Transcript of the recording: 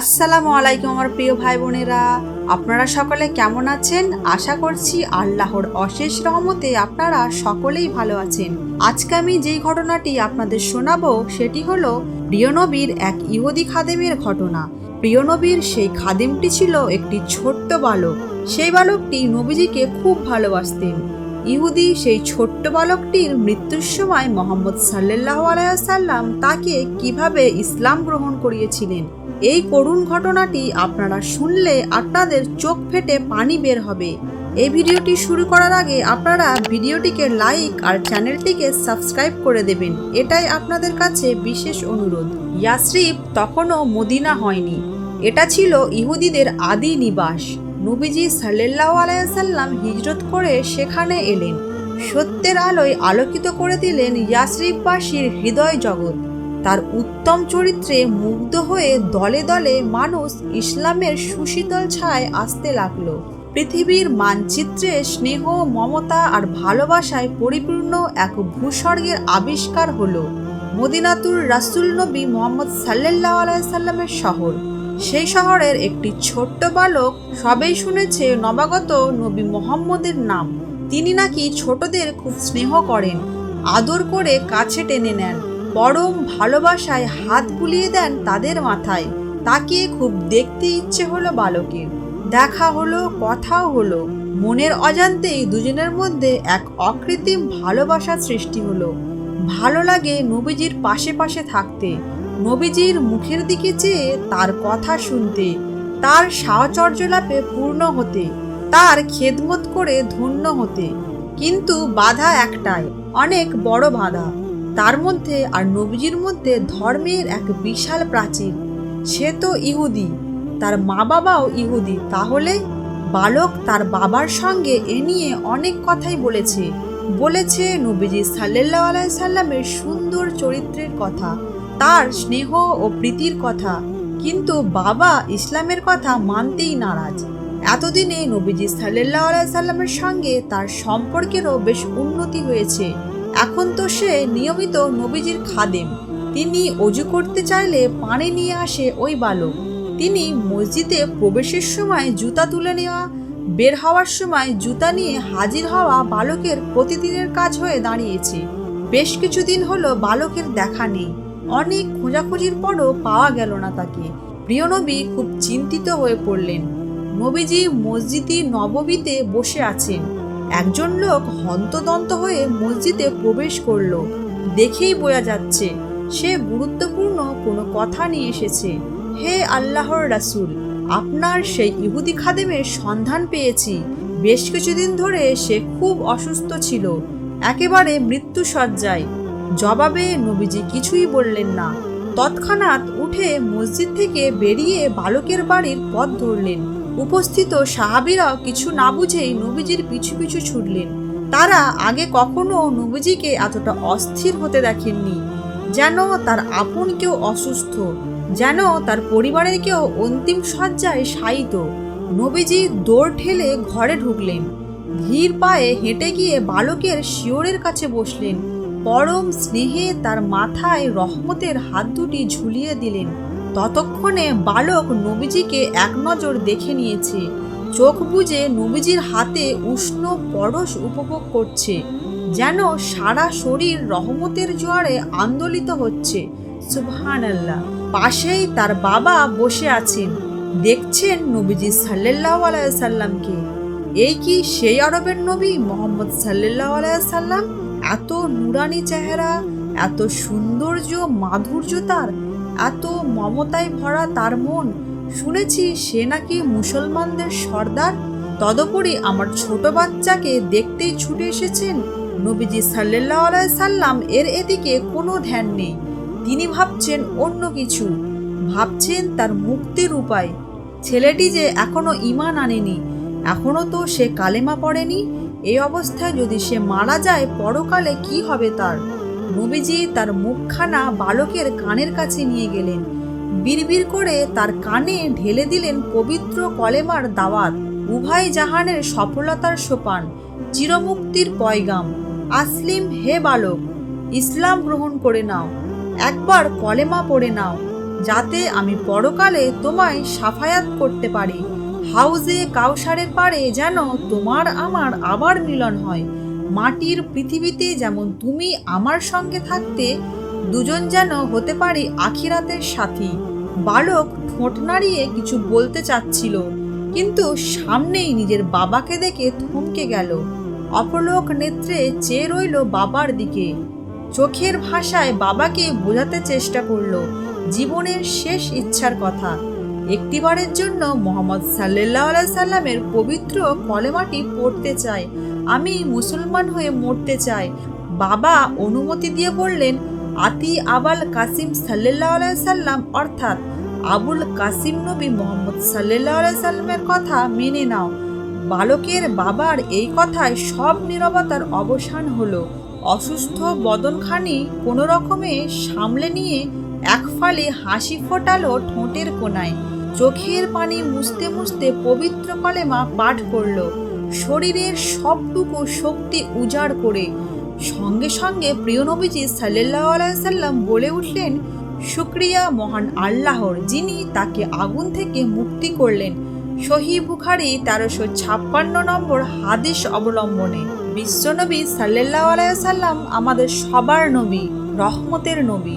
আসসালামু আলাইকুম আমার প্রিয় ভাই বোনেরা। আপনারা সকলে কেমন আছেন? আশা করছি আল্লাহর অশেষ রহমতে আপনারা সকলেই ভালো আছেন। আজকে আমি যেই ঘটনাটি আপনাদের শোনাবো, সেটি হলো প্রিয়নবীর এক ইহুদি খাদেমের ঘটনা। প্রিয়নবীর সেই খাদেমটি ছিল একটি ছোট্ট বালক। সেই বালকটি নবীজিকে খুব ভালোবাসতেন। ইহুদি সেই ছোট্ট বালকটির মৃত্যুর সময় মোহাম্মদ সাল্লাহ আলাইসাল্লাম তাকে কীভাবে ইসলাম গ্রহণ করিয়েছিলেন এই করুণ ঘটনাটি আপনারা শুনলে আপনাদের চোখ ফেটে পানি বের হবে। এই ভিডিওটি শুরু করার আগে আপনারা ভিডিওটিকে লাইক আর চ্যানেলটিকে সাবস্ক্রাইব করে দেবেন। এটাই আপনাদের কাছে বিশেষ অনুরোধ। ইয়াসরিফ তখনও মদিনা হয়নি। এটা ছিল ইহুদিদের আদি নিবাস। নবীজি সাল্লাহ আলাইসাল্লাম হিজরত করে সেখানে এলেন। সত্যের আলোয় আলোকিত করে দিলেন ইয়াসরিফবাসীর হৃদয় জগৎ। তার উত্তম চরিত্রে মুগ্ধ হয়ে দলে দলে মানুষ ইসলামের সুশীতল ছায় আসতে লাগল। পৃথিবীর মানচিত্রে স্নেহ, মমতা আর ভালোবাসায় পরিপূর্ণ এক ভূস্বর্গের আবিষ্কার হলো মদিনাতুর রাসুল নবী মোহাম্মদ সাল্লাহ আলাইসাল্লামের শহর। সেই শহরের একটি ছোট্ট বালক সবেই শুনেছে নবাগত নবী মোহাম্মদের নাম। তিনি নাকি ছোটদের খুব স্নেহ করেন, আদর করে কাছে টেনে নেন। পরম ভালোবাসায় হাত বুলিয়ে দেন তাদের মাথায়। তাকে খুব দেখতে ইচ্ছে হলো বালকের দেখা হলো, কথাও হলো। মনের অজান্তেই দুজনের মধ্যে এক অকৃত্রিম ভালোবাসার সৃষ্টি হলো। ভালো লাগে নবীজির পাশে পাশে থাকতে। নবীজির মুখের দিকে চেয়ে তার কথা শুনতে। তার সাহচর্য লাভে পূর্ণ হতে। তার খেদমত করে ধন্য হতে। কিন্তু বাধা একটাই, অনেক বড় বাধা। তার মধ্যে আর নবীজির মধ্যে ধর্মের এক বিশাল প্রাচীর। সে তো ইহুদি। তার মা বাবাও ইহুদি। তাহলে বালক তার বাবার সঙ্গে এ নিয়ে অনেক কথাই বলেছে। বলেছে নবীজি সাল্লাহ আলাই সাল্লামের সুন্দর চরিত্রের কথা, তার স্নেহ ও প্রীতির কথা। কিন্তু বাবা ইসলামের কথা মানতেই নারাজ। এতদিনে নবীজি সাল্লাহ আলাই সাল্লামের সঙ্গে তার সম্পর্কেরও বেশ উন্নতি হয়েছে। এখন তো সে নিয়মিত নবীজির খাদেম। তিনি অজু করতে চাইলে পানি নিয়ে আসে ওই বালক। তিনি মসজিদে প্রবেশের সময় জুতা তুলে নেওয়া, বের হওয়ার সময় জুতা নিয়ে হাজির হওয়া বালকের প্রতিদিনের কাজ হয়ে দাঁড়িয়েছে। বেশ কিছুদিন হলো বালকের দেখা নেই। অনেক খোঁজাখুঁজির পরও পাওয়া গেল না তাকে। প্রিয় নবী খুব চিন্তিত হয়ে পড়লেন। নবীজি মসজিদি নববীতে বসে আছেন। একজন লোক হন্তদন্ত হয়ে মসজিদে প্রবেশ করল। দেখেই বোঝা যাচ্ছে, সে গুরুত্বপূর্ণ কোনো কথা নিয়ে এসেছে। হে আল্লাহর রাসুল, আপনার সেই ইহুদি খাদেমের সন্ধান পেয়েছি। বেশ কিছুদিন ধরে সে খুব অসুস্থ ছিল, একেবারে মৃত্যু সজ্জায় জবাবে নবীজি কিছুই বললেন না। তৎক্ষণাৎ উঠে মসজিদ থেকে বেরিয়ে বালকের বাড়ির পথ ধরলেন। উপস্থিত সাহাবিরাও কিছু না বুঝেই নবীজির পিছু পিছু ছুটলেন। তারা আগে কখনো নবীজিকে এতটা অস্থির হতে দেখেননি, যেন তার আপন কেউ অসুস্থ, যেন তার পরিবারের কেউ অন্তিম সজ্জায় শায়িত। নবীজি দৌড় ঠেলে ঘরে ঢুকলেন। ধীর পায়ে হেঁটে গিয়ে বালকের শিওরের কাছে বসলেন। পরম স্নেহে তার মাথায় রহমতের হাত দুটি ঝুলিয়ে দিলেন। ততক্ষণে বালক নবীজিকে এক নজর দেখে নিয়েছে। চোখ বুজে নবীজির হাতে উষ্ণ পরশ উপভোগ করছে, যেন সারা শরীর রহমতের জোয়ারে আন্দোলিত হচ্ছে। সুবহান আল্লাহ পাশেই তার বাবা বসে আছেন। দেখছেন নবীজি সাল্লাহ আলাইসাল্লামকে এই কি সেই আরবের নবী মোহাম্মদ সাল্লাহ আলাইসাল্লাম এত নুরানি চেহারা, এত সৌন্দর্য মাধুর্য তার এত মমতায় ভরা তার মন, শুনেছি সে নাকি মুসলমানদের সর্দার? তদুপরি আমার ছোট বাচ্চাকে দেখতেই ছুটে এসেছেন নবীজি সাল্লাহ আলাই সাল্লাম। এর এদিকে কোনো ধ্যান নেই। তিনি ভাবছেন অন্য কিছু। ভাবছেন তার মুক্তির উপায়। ছেলেটি যে এখনও ইমান আনেনি, এখনও তো সে কালেমা পড়েনি। এই অবস্থায় যদি সে মারা যায়, পরকালে কি হবে তার? নবীজি তার মুখখানা বালকের কানের কাছে নিয়ে গেলেন। বিড়বিড় করে তার কানে ঢেলে দিলেন পবিত্র কলেমার দাওয়াত, উভয় জাহানের সফলতার সোপান, চিরমুক্তির পয়গাম। আসলিম, হে বালক, ইসলাম গ্রহণ করে নাও। একবার কলেমা পড়ে নাও, যাতে আমি পরকালে তোমায় সাফায়াত করতে পারি। হাউজে কাউসারের পারে যেন তোমার আমার আবার মিলন হয়। মাটির পৃথিবীতে যেমন তুমি আমার সঙ্গে থাকতে, দুজন যেন হতে পারে আখিরাতের সাথী। বালক ঠোঁট নাড়িয়ে কিছু বলতে চাচ্ছিল, কিন্তু সামনেই নিজের বাবাকে দেখে থমকে গেল। অপলোক নেত্রে চেয়ে রইল বাবার দিকে। চোখের ভাষায় বাবাকে বোঝাতে চেষ্টা করল, জীবনের শেষ ইচ্ছার কথা। একটিবারের জন্য মোহাম্মদ সাল্লাহ সাল্লামের পবিত্র কলেমাটি পড়তে চাই আমি মুসলমান হয়ে মরতে চাই। বাবা অনুমতি দিয়ে বললেন, আতি আবাল কাসিম সাল্লাহ সাল্লাম। অর্থাৎ আবুল কাসিম নবী মোহাম্মদ সাল্লাহ সাল্লামের কথা মেনে নাও। বালকের বাবার এই কথায় সব নীরবতার অবসান হলো। অসুস্থ বদনখানি কোনো রকমে সামলে নিয়ে এক ফালে হাসি ফোটালো ঠোঁটের কোনায়। চোখের পানি মুছতে মুছতে পবিত্র কলেমা পাঠ করল। শরীরের সবটুকু শক্তি উজাড় করে সঙ্গে সঙ্গে প্রিয় নবীজি সাল্লাহ সাল্লাম বলে উঠলেন, শুক্রিয়া মহান আল্লাহর যিনি তাকে আগুন থেকে মুক্তি করলেন। সহি বুখারি তেরোশো ছাপ্পান্ন নম্বর হাদিস অবলম্বনে বিশ্বনবী সাল্লাহ সাল্লাম আমাদের সবার নবী, রহমতের নবী।